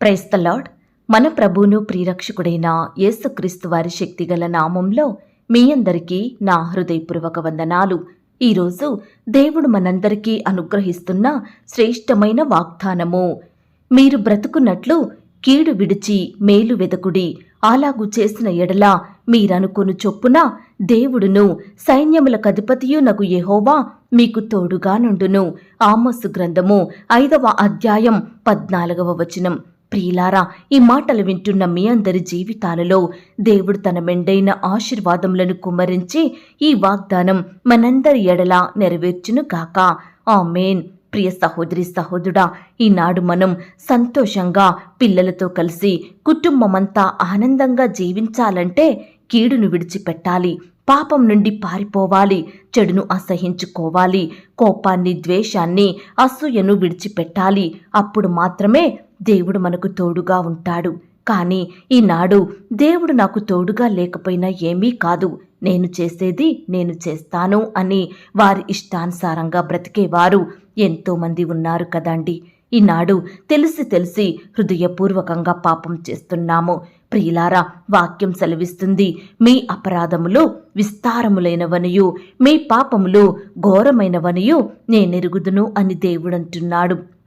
Praise the Lord మన ప్రభువును ప్రియరక్షకుడైన యేసుక్రీస్తు వారి శక్తిగల నామంలో మీ అందరికీ నా హృదయపూర్వక వందనాలు. ఈరోజు దేవుడు మనందరికీ అనుగ్రహిస్తున్న శ్రేష్టమైన వాగ్దానము. మీరు బ్రతుకున్నట్లు కీడు విడిచి మేలు వెదకుడి. అలాగు చేసిన ఎడల మీరనుకొను చొప్పున దేవుడును సైన్యముల అధిపతియు నగు యెహోవా మీకు తోడుగా నుండును ఆమస్సు గ్రంథము ఐదవ అధ్యాయం పద్నాలుగవ వచనం. ప్రియులారా ఈ మాటలు వింటున్న మీ అందరి జీవితాలలో దేవుడు తన మెండైన ఆశీర్వాదములను కుమ్మరించి ఈ వాగ్దానం మనందరి ఎడల నెరవేర్చును కాక ఆమేన్. ప్రియ సహోదరి సహోదరుడా ఈనాడు మనం సంతోషంగా పిల్లలతో కలిసి కుటుంబమంతా ఆనందంగా జీవించాలంటే కీడును విడిచిపెట్టాలి పాపం నుండి పారిపోవాలి చెడును అసహించుకోవాలి కోపాన్ని ద్వేషాన్ని అసూయను విడిచిపెట్టాలి. అప్పుడు మాత్రమే దేవుడు మనకు తోడుగా ఉంటాడు. కానీ ఈనాడు దేవుడు నాకు తోడుగా లేకపోయినా ఏమీ కాదు. నేను చేసేది నేను చేస్తాను అని వారి ఇష్టానుసారంగా బ్రతికేవారు ఎంతోమంది ఉన్నారు కదండి. ఈనాడు తెలిసి తెలిసి హృదయపూర్వకంగా పాపం చేస్తున్నాము. ప్రియులారా వాక్యం సెలవిస్తుంది మీ అపరాధములు విస్తారములైనవనియు మీ పాపములు ఘోరమైనవనియు నేనెరుగుదును అని దేవుడంటున్నాడు.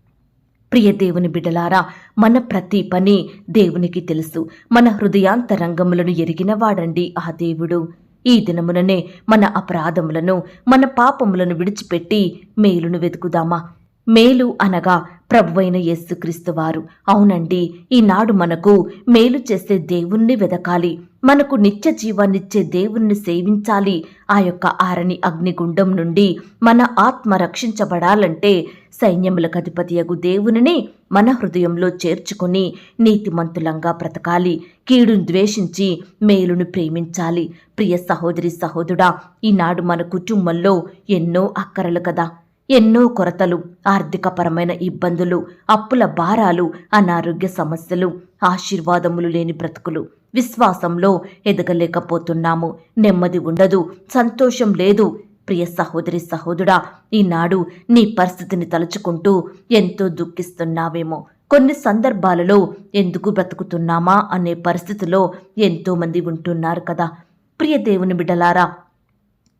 ప్రియ దేవుని బిడలారా మన ప్రతి పని దేవునికి తెలుసు. మన హృదయాంతరంగములను ఎరిగినవాడండి ఆ దేవుడు. ఈ దినముననే మన అపరాధములను మన పాపములను విడిచిపెట్టి మేలును వెతుకుదామా? మేలు అనగా ప్రభువైన యేసుక్రీస్తు వారు. అవునండి ఈనాడు మనకు మేలు చేసే దేవుణ్ణి వెదకాలి మనకు నిత్య జీవాన్నిచ్చే దేవుణ్ణి సేవించాలి. ఆ యొక్క ఆరని అగ్నిగుండం నుండి మన ఆత్మ రక్షించబడాలంటే సైన్యములకు అధిపతియగు దేవునిని మన హృదయంలో చేర్చుకుని నీతిమంతులంగా బ్రతకాలి. కీడును ద్వేషించి మేలును ప్రేమించాలి. ప్రియ సహోదరి సహోదరుడా ఈనాడు మన కుటుంబంలో ఎన్నో అక్కరలు కదా. ఎన్నో కొరతలు ఆర్థికపరమైన ఇబ్బందులు అప్పుల భారాలు అనారోగ్య సమస్యలు ఆశీర్వాదములు లేని బ్రతుకులు. విశ్వాసంలో ఎదగలేకపోతున్నాము. నెమ్మది ఉండదు సంతోషం లేదు. ప్రియ సహోదరి సహోదరుడా ఈనాడు నీ పరిస్థితిని తలుచుకుంటూ ఎంతో దుఃఖిస్తున్నావేమో. కొన్ని సందర్భాలలో ఎందుకు బ్రతుకుతున్నామా అనే పరిస్థితిలో ఎంతోమంది ఉంటున్నారు కదా. ప్రియ దేవుని బిడ్డలారా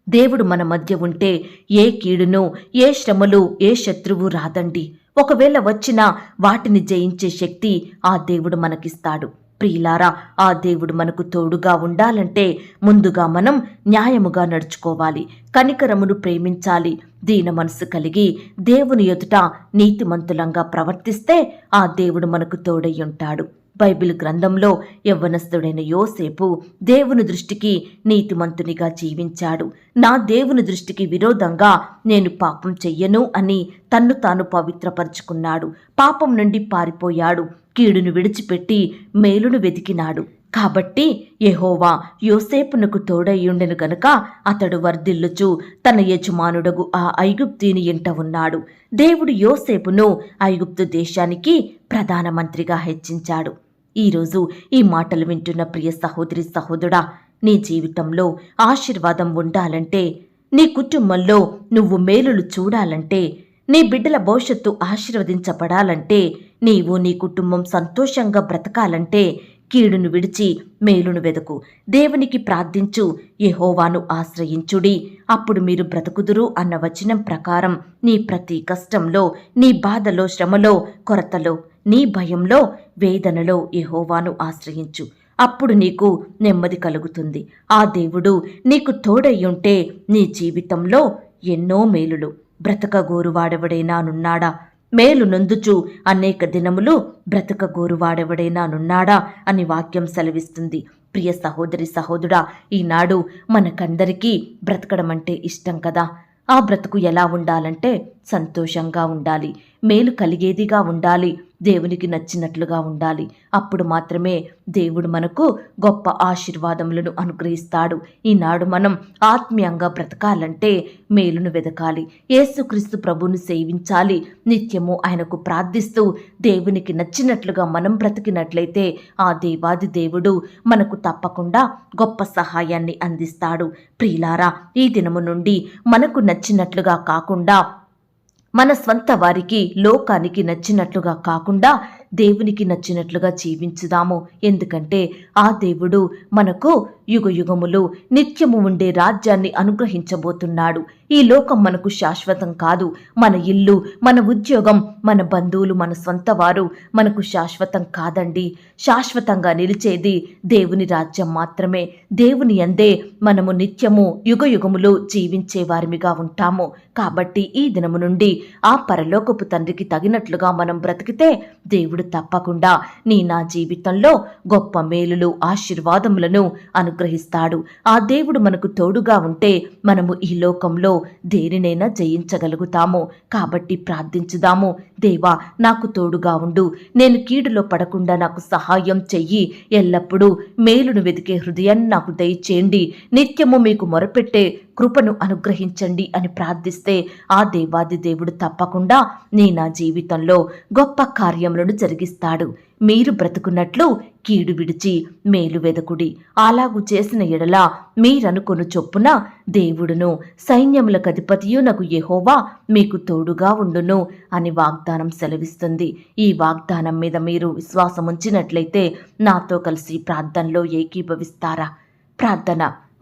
దేవుడు మన మధ్య ఉంటే ఏ కీడును ఏ శ్రమలు ఏ శత్రువు రాదండి. ఒకవేళ వచ్చినా వాటిని జయించే శక్తి ఆ దేవుడు మనకిస్తాడు. ప్రియులారా ఆ దేవుడు మనకు తోడుగా ఉండాలంటే ముందుగా మనం న్యాయముగా నడుచుకోవాలి కనికరమును ప్రేమించాలి. దీన మనసు కలిగి దేవుని ఎదుట నీతిమంతులంగా ప్రవర్తిస్తే ఆ దేవుడు మనకు తోడై ఉంటాడు. బైబిల్ గ్రంథంలో యవ్వనస్తుడైన యోసేపు దేవుని దృష్టికి నీతిమంతునిగా జీవించాడు. నా దేవుని దృష్టికి విరోధంగా నేను పాపం చెయ్యను అని తన్ను తాను పవిత్రపరుచుకున్నాడు. పాపం నుండి పారిపోయాడు. కీడును విడిచిపెట్టి మేలును వెతికినాడు. కాబట్టి యెహోవా యోసేపునకు తోడయ్యుండెను గనుక అతడు వర్ధిల్లుచు తన యజమానుడగు ఆ ఐగుప్తీని ఇంట ఉన్నాడు. దేవుడు యోసేపును ఐగుప్తు దేశానికి ప్రధానమంత్రిగా హెచ్చించాడు. ఈరోజు ఈ మాటలు వింటున్న ప్రియ సహోదరి సహోదరుడా నీ జీవితంలో ఆశీర్వాదం ఉండాలంటే నీ కుటుంబంలో నువ్వు మేలులు చూడాలంటే నీ బిడ్డల భవిష్యత్తు ఆశీర్వదించబడాలంటే నీవు నీ కుటుంబం సంతోషంగా బ్రతకాలంటే కీడును విడిచి మేలును వెదకు. దేవునికి ప్రార్థించు యహోవాను ఆశ్రయించుడి. అప్పుడు మీరు బ్రతుకుదురు అన్న వచనం ప్రకారం నీ ప్రతి కష్టంలో నీ బాధలో శ్రమలో కొరతలో నీ భయంలో వేదనలో యహోవాను ఆశ్రయించు. అప్పుడు నీకు నెమ్మది కలుగుతుంది. ఆ దేవుడు నీకు తోడయ్యుంటే నీ జీవితంలో ఎన్నో మేలులు. బ్రతకగోరువాడెవడైనా నున్నాడా? మేలు నొందుచు. అనేక దినములు బ్రతకగోరువాడెవడైనా నున్నాడా అని వాక్యం సెలవిస్తుంది. ప్రియ సహోదరి సహోదరుడా ఈనాడు మనకందరికీ బ్రతకడం అంటే ఇష్టం కదా. ఆ బ్రతుకు ఎలా ఉండాలంటే సంతోషంగా ఉండాలి. మేలు కలిగేదిగా ఉండాలి. దేవునికి నచ్చినట్లుగా ఉండాలి. అప్పుడు మాత్రమే దేవుడు మనకు గొప్ప ఆశీర్వాదములను అనుగ్రహిస్తాడు. ఈనాడు మనం ఆత్మీయంగా బ్రతకాలంటే మేలును వెదకాలి. యేసుక్రీస్తు ప్రభును సేవించాలి. నిత్యము ఆయనకు ప్రార్థిస్తూ దేవునికి నచ్చినట్లుగా మనం బ్రతికినట్లయితే ఆ దేవాది దేవుడు మనకు తప్పకుండా గొప్ప సహాయాన్ని అందిస్తాడు. ప్రియులారా ఈ దినము నుండి మనకు నచ్చినట్లుగా కాకుండా మన స్వంత వారికి లోకానికి నచ్చినట్లుగా కాకుండా దేవునికి నచ్చినట్లుగా జీవించుదాము. ఎందుకంటే ఆ దేవుడు మనకు యుగయుగములు నిత్యము ఉండే రాజ్యాన్ని అనుగ్రహించబోతున్నాడు. ఈ లోకం మనకు శాశ్వతం కాదు. మన ఇల్లు మన ఉద్యోగం మన బంధువులు మన సొంత వారు మనకు శాశ్వతం కాదండి. శాశ్వతంగా నిలిచేది దేవుని రాజ్యం మాత్రమే. దేవుని అందే మనము నిత్యము యుగయుగములు జీవించే వారిమిగా ఉంటాము. కాబట్టి ఈ దినము నుండి ఆ పరలోకపు తండ్రికి తగినట్లుగా మనం బ్రతికితే దేవుడు తప్పకుండా నీ నా జీవితంలో గొప్ప మేలులు ఆశీర్వాదములను అను అనుగ్రహిస్తాడు. ఆ దేవుడు మనకు తోడుగా ఉంటే మనము ఈ లోకంలో దేనినైనా జయించగలుగుతాము. కాబట్టి ప్రార్థించుదాము. దేవా నాకు తోడుగా ఉండు. నేను కీడులో పడకుండా నాకు సహాయం చెయ్యి. ఎల్లప్పుడూ మేలును వెతికే హృదయాన్ని నాకు దయచేయండి. నిత్యము మీకు మొరపెట్టే కృపను అనుగ్రహించండి అని ప్రార్థిస్తే ఆ దేవాది దేవుడు తప్పకుండా నీ నా జీవితంలో గొప్ప కార్యములను జరిగిస్తాడు. మీరు బ్రతుకున్నట్లు కీడు విడిచి మేలు వెదకుడి. అలాగు చేసిన ఎడల మీరనుకొను చొప్పున దేవుడును సైన్యములకు అధిపతియు నాకు యెహోవా మీకు తోడుగా ఉండును అని వాగ్దానం సెలవిస్తుంది. ఈ వాగ్దానం మీద మీరు విశ్వాసం ఉంచినట్లయితే నాతో కలిసి ప్రార్థనలో ఏకీభవిస్తారా? ప్రార్థన.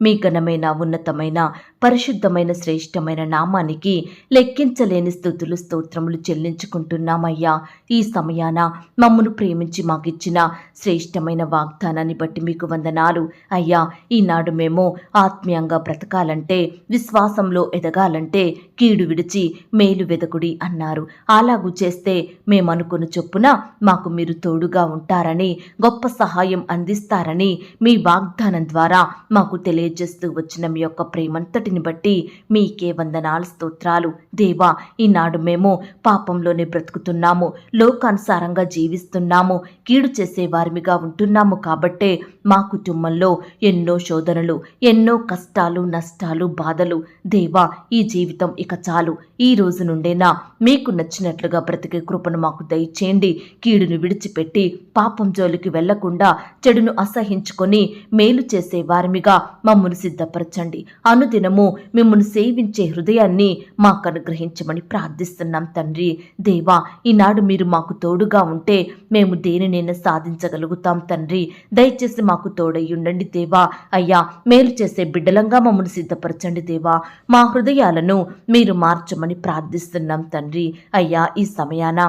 మీ ఘనమైన ఉన్నతమైన పరిశుద్ధమైన శ్రేష్టమైన నామానికి లెక్కించలేని స్థుతులు స్తోత్రములు చెల్లించుకుంటున్నామయ్యా. ఈ సమయాన మమ్మను ప్రేమించి మాకిచ్చిన శ్రేష్టమైన వాగ్దానాన్ని బట్టి మీకు వందనాలు. అయ్యా ఈనాడు మేము ఆత్మీయంగా బ్రతకాలంటే విశ్వాసంలో ఎదగాలంటే కీడు విడిచి మేలు వెదకుడి అన్నారు. అలాగూ చేస్తే మేమనుకున్న చొప్పున మాకు మీరు తోడుగా ఉంటారని గొప్ప సహాయం అందిస్తారని మీ వాగ్దానం ద్వారా మాకు తెలియజేస్తూ వచ్చిన మీ యొక్క ప్రేమంతటిని బట్టి మీకే వందనాలు స్తోత్రాలు. దేవా ఈనాడు మేము పాపంలోనే బ్రతుకుతున్నాము. లోకానుసారంగా జీవిస్తున్నాము. కీడు చేసే వారిమిగా ఉంటున్నాము కాబట్టే మా కుటుంబంలో ఎన్నో శోధనలు ఎన్నో కష్టాలు నష్టాలు బాధలు. దేవా ఈ జీవితం ఇక చాలు. ఈ రోజు నుండేనా మీకు నచ్చినట్లుగా బ్రతికే కృపను మాకు దయచేయండి. కీడును విడిచిపెట్టి పాపం జోలికి వెళ్ళకుండా చెడును అసహించుకొని మేలు చేసే వారిమిగా మమ్మల్ని సిద్ధపరచండి. అనుదినము మిమ్మల్ని సేవించే హృదయాన్ని మాకు అనుగ్రహించమని ప్రార్థిస్తున్నాం తండ్రి. దేవా ఈనాడు మీరు మాకు తోడుగా ఉంటే మేము దేనినైనా సాధించగలుగుతాం తండ్రి. దయచేసి మాకు తోడై ఉండండి దేవా. అయ్యా మేలు చేసే బిడ్డలంగా మమ్మల్ని సిద్ధపరచండి దేవా. మా హృదయాలను మీరు మార్చమని ప్రార్థిస్తున్నాం తండ్రి. అయ్యా ఈ సమయాన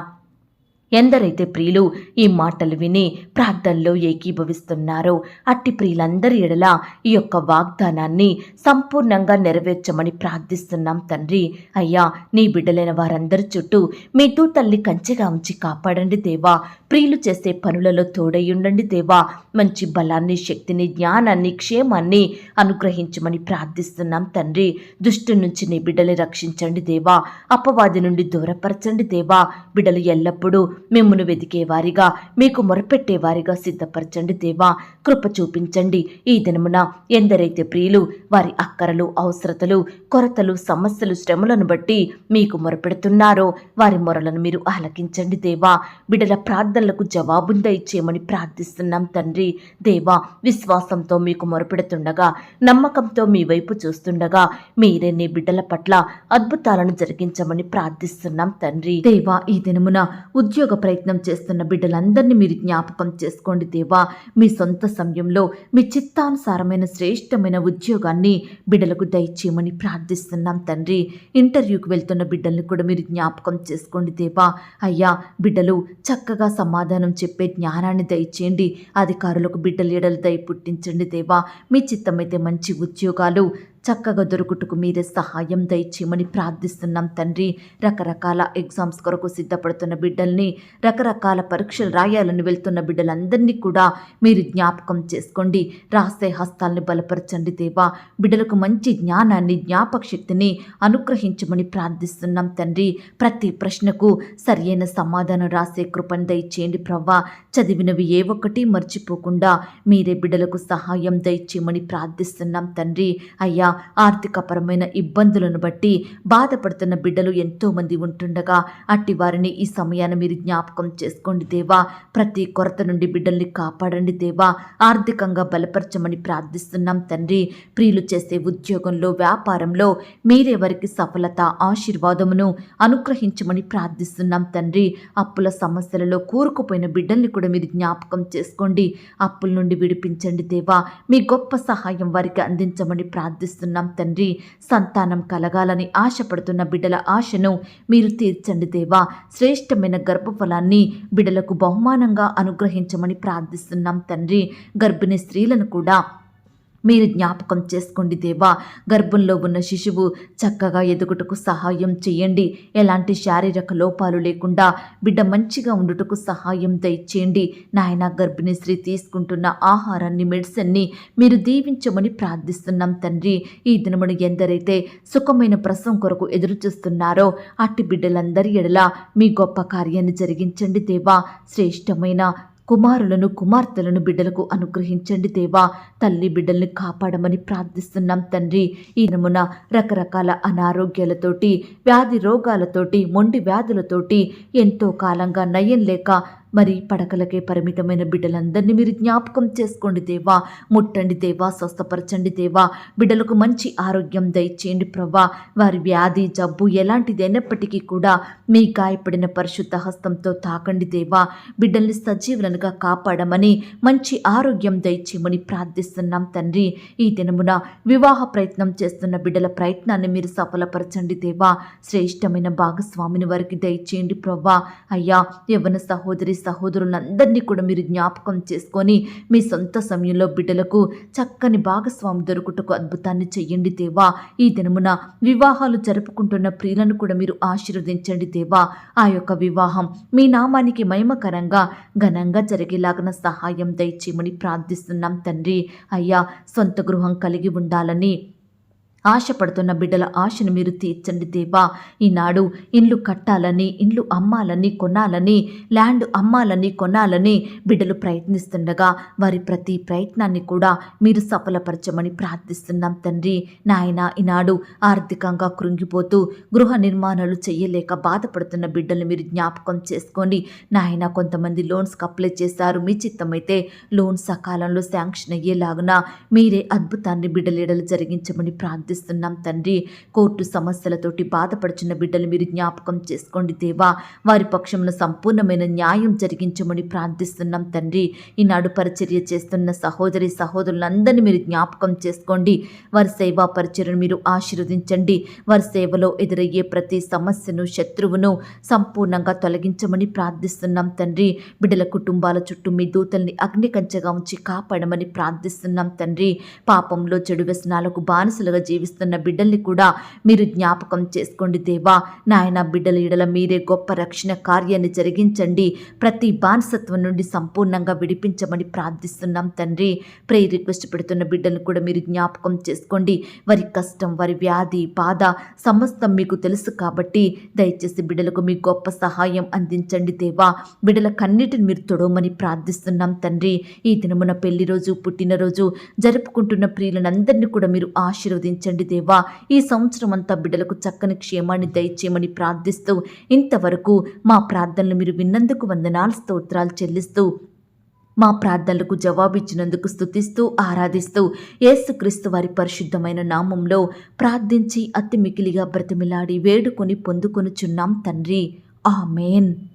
ఎందరైతే ప్రియులు ఈ మాటలు విని ప్రార్థనలో ఏకీభవిస్తున్నారో అట్టి ప్రియులందరి ఎడల ఈ యొక్క వాగ్దానాన్ని సంపూర్ణంగా నెరవేర్చమని ప్రార్థిస్తున్నాం తండ్రి. అయ్యా నీ బిడ్డలైన వారందరి చుట్టూ మీ తల్లి కంచెగా ఉంచి కాపాడండి దేవా. ప్రియులు చేసే పనులలో తోడయ్యుండండి దేవా. మంచి బలాన్ని శక్తిని జ్ఞానాన్ని క్షేమాన్ని అనుగ్రహించమని ప్రార్థిస్తున్నాం తండ్రి. దుష్టు నుంచి నీ బిడ్డలు రక్షించండి దేవా. అపవాది నుండి దూరపరచండి దేవా. బిడ్డలు ఎల్లప్పుడూ మిమ్మును వెతికేవారిగా మీకు మొరపెట్టేవారిగా సిద్ధపరచండి దేవా. కృప చూపించండి. ఈ దినమున ఎందరైతే ప్రియులు వారి అక్కరలు అవసరతలు కొరతలు సమస్యలు శ్రమలను బట్టి మీకు మొరపెడుతున్నారో వారి మొరలను మీరు ఆలకించండి దేవా. బిడల ప్రార్థనలకు జవాబుందా దయచేయమని ప్రార్థిస్తున్నాం తండ్రి. దేవా విశ్వాసంతో మీకు మొరపెడుతుండగా నమ్మకంతో మీ వైపు చూస్తుండగా మీరే నీ బిడ్డల పట్ల అద్భుతాలను జరిగించమని ప్రార్థిస్తున్నాం తండ్రి. దేవా ఈ దినమున ఉద్యోగ ప్రయత్నం చేస్తున్న బిడ్డలందరినీ మీరు జ్ఞాపకం చేసుకోండి దేవా. మీ సొంత సమయంలో మీ చిత్తానుసారమైన శ్రేష్టమైన ఉద్యోగాన్ని బిడ్డలకు దయచేయమని ప్రార్థిస్తున్నాం తండ్రి. ఇంటర్వ్యూకి వెళ్తున్న బిడ్డల్ని కూడా మీరు జ్ఞాపకం చేసుకోండి దేవా. అయ్యా బిడ్డలు చక్కగా సమాధానం చెప్పే జ్ఞానాన్ని దయచేయండి. అధికారులకు బిడ్డలు ఎడలు దయ పుట్టించండి దేవా. మీ చిత్తమైతే మంచి ఉద్యోగాలు చక్కగా దొరుకుటకు మీరే సహాయం దయచేయమని ప్రార్థిస్తున్నాం తండ్రి. రకరకాల ఎగ్జామ్స్ కొరకు సిద్ధపడుతున్న బిడ్డల్ని రకరకాల పరీక్షలు రాయాలని వెళ్తున్న బిడ్డలందరినీ కూడా మీరు జ్ఞాపకం చేసుకోండి. రాసే హస్తాల్ని బలపరచండి దేవా. బిడ్డలకు మంచి జ్ఞానాన్ని జ్ఞాపక శక్తిని అనుగ్రహించమని ప్రార్థిస్తున్నాం తండ్రి. ప్రతి ప్రశ్నకు సరియైన సమాధానం రాసే కృపను దయచేయండి ప్రవ్వా. చదివినవి ఏ ఒక్కటి మర్చిపోకుండా మీరే బిడ్డలకు సహాయం దయచేయమని ప్రార్థిస్తున్నాం తండ్రి. అయ్యా ఆర్థికపరమైన ఇబ్బందులను బట్టి బాధపడుతున్న బిడ్డలు ఎంతోమంది ఉంటుండగా అట్టి వారిని ఈ సమయాన్ని మీరు జ్ఞాపకం చేసుకోండి దేవా. ప్రతి కొరత నుండి బిడ్డల్ని కాపాడండి దేవా. ఆర్థికంగా బలపరచమని ప్రార్థిస్తున్నాం తండ్రి. ప్రియులు చేసే ఉద్యోగంలో వ్యాపారంలో మీరే వారికి సఫలత ఆశీర్వాదమును అనుగ్రహించమని ప్రార్థిస్తున్నాం తండ్రి. అప్పుల సమస్యలలో కూరుకుపోయిన బిడ్డల్ని కూడా మీరు జ్ఞాపకం చేసుకోండి. అప్పుల నుండి విడిపించండి దేవా. మీ గొప్ప సహాయం వారికి అందించమని ప్రార్థిస్తున్నాం తండ్రి. సంతానం కలగాలని ఆశపడుతున్న బిడ్డల ఆశను మీరు తీర్చండి దేవా. శ్రేష్టమైన గర్భఫలాన్ని బిడ్డలకు బహుమానంగా అనుగ్రహించమని ప్రార్థిస్తున్నాం తండ్రి. గర్భిణీ స్త్రీలను కూడా మీరు జ్ఞాపకం చేసుకోండి దేవా. గర్భంలో ఉన్న శిశువు చక్కగా ఎదుగుటకు సహాయం చేయండి. ఎలాంటి శారీరక లోపాలు లేకుండా బిడ్డ మంచిగా ఉండుటకు సహాయం దయచేయండి. నాయన గర్భిణీ స్త్రీ తీసుకుంటున్న ఆహారాన్ని మెడిసిన్ని మీరు దీవించమని ప్రార్థిస్తున్నాం తండ్రి. ఈ దినమును ఎందరైతే సుఖమైన ప్రసవం కొరకు ఎదురు చూస్తున్నారో అట్టి బిడ్డలందరి ఎడల మీ గొప్ప కార్యాన్ని జరిగించండి దేవా. శ్రేష్టమైన కుమారులను కుమార్తెలను బిడ్డలకు అనుగ్రహించండి దేవా. తల్లి బిడ్డల్ని కాపాడమని ప్రార్థిస్తున్నాం తండ్రి. ఈ నమున రకరకాల అనారోగ్యాలతోటి వ్యాధి రోగాలతోటి మొండి వ్యాధులతోటి ఎంతో కాలంగా నయం లేక మరి పడకలకే పరిమితమైన బిడ్డలందరినీ మీరు జ్ఞాపకం చేసుకోండి దేవా. ముట్టండి దేవా స్వస్థపరచండి దేవా. బిడ్డలకు మంచి ఆరోగ్యం దయచేయండి ప్రభా వారి వ్యాధి జబ్బు ఎలాంటిదైనప్పటికీ కూడా మీ గాయపడిన పరిశుద్ధ హస్తంతో తాకండి దేవా. బిడ్డల్ని సజీవులనుగా కాపాడమని మంచి ఆరోగ్యం దయచేయమని ప్రార్థిస్తున్నాం తండ్రి. ఈ దినమున వివాహ ప్రయత్నం చేస్తున్న బిడ్డల ప్రయత్నాన్ని మీరు సఫలపరచండి దేవా. శ్రేష్టమైన భాగస్వామిని వారికి దయచేయండి ప్రభా అయ్యా యవన సహోదరి సహోదరులందరినీ కూడా మీరు జ్ఞాపకం చేసుకొని మీ సొంత సమయంలో బిడ్డలకు చక్కని భాగస్వామి దొరుకుటకు అద్భుతాన్ని చెయ్యండి దేవా. ఈ దినమున వివాహాలు జరుపుకుంటున్న ప్రియులను కూడా మీరు ఆశీర్వదించండి దేవా. ఆ యొక్క వివాహం మీ నామానికి మహిమకరంగా ఘనంగా జరిగేలాగన సహాయం దయచేయమని ప్రార్థిస్తున్నాం తండ్రి. అయ్యా సొంత గృహం కలిగి ఉండాలని ఆశపడుతున్న బిడ్డల ఆశను మీరు తీర్చండి దేవా. ఈనాడు ఇండ్లు కట్టాలని ఇండ్లు అమ్మాలని కొనాలని ల్యాండ్ అమ్మాలని కొనాలని బిడ్డలు ప్రయత్నిస్తుండగా వారి ప్రతి ప్రయత్నాన్ని కూడా మీరు సఫలపరచమని ప్రార్థిస్తున్నాం తండ్రి. నాయన ఈనాడు ఆర్థికంగా కృంగిపోతూ గృహ నిర్మాణాలు చేయలేక బాధపడుతున్న బిడ్డలు మీరు జ్ఞాపకం చేసుకోండి. నాయన కొంతమంది లోన్స్కి అప్లై చేశారు. మీ చిత్తమైతే లోన్ సకాలంలో శాంక్షన్ అయ్యేలాగున మీరే అద్భుతాన్ని బిడ్డలీడలు జరిగించమని ప్రార్థి ప్రార్థిస్తున్నాం తండ్రి. కోర్టు సమస్యలతోటి బాధపడుచున్న బిడ్డలు మీరు జ్ఞాపకం చేసుకోండి దేవా. వారి పక్షమున సంపూర్ణమైన న్యాయం జరిగించమని ప్రార్థిస్తున్నాం తండ్రి. ఈనాడు పరిచర్య చేస్తున్న సహోదరి సహోదరులందరినీ మీరు జ్ఞాపకం చేసుకోండి. వారి సేవా పరిచర్యను మీరు ఆశీర్వదించండి. వారి సేవలో ఎదురయ్యే ప్రతి సమస్యను శత్రువును సంపూర్ణంగా తొలగించమని ప్రార్థిస్తున్నాం తండ్రి. బిడ్డల కుటుంబాల చుట్టూ మీ దూతల్ని అగ్ని కంచెగా ఉంచి కాపాడమని ప్రార్థిస్తున్నాం తండ్రి. పాపంలో చెడు వ్యసనాలకు బానిసలుగా జీవిస్తున్న బిడ్డల్ని కూడా మీరు జ్ఞాపకం చేసుకోండి దేవా. నాయన బిడ్డల ఇడల మీరే గొప్ప రక్షణ కార్యాన్ని జరిగించండి. ప్రతి బానిసత్వం నుండి సంపూర్ణంగా విడిపించమని ప్రార్థిస్తున్నాం తండ్రి. ప్రే రిక్వెస్ట్ పెడుతున్న బిడ్డలను కూడా మీరు జ్ఞాపకం చేసుకోండి. వారి కష్టం వారి వ్యాధి బాధ సమస్తం మీకు తెలుసు కాబట్టి దయచేసి బిడ్డలకు మీ గొప్ప సహాయం అందించండి దేవా. బిడ్డల కన్నిటిని మీరు తొడవమని ప్రార్థిస్తున్నాం తండ్రి. ఈ దినమున పెళ్ళి రోజు పుట్టినరోజు జరుపుకుంటున్న ప్రియులందరినీ కూడా మీరు ఆశీర్వదించండి. దేవా ఈ సంవత్సరం అంతా బిడ్డలకు చక్కని క్షేమాన్ని దయచేయమని ప్రార్థిస్తూ ఇంతవరకు మా ప్రార్థనలు మీరు విన్నందుకు వందనాలు స్తోత్రాలు చెల్లిస్తూ మా ప్రార్థనలకు జవాబిచ్చినందుకు స్తుతిస్తూ ఆరాధిస్తూ యేసుక్రీస్తు వారి పరిశుద్ధమైన నామంలో ప్రార్థించి అతి మికిలిగా బ్రతిమిలాడి వేడుకొని పొందుకొనుచున్నాం తండ్రి. ఆమెన్.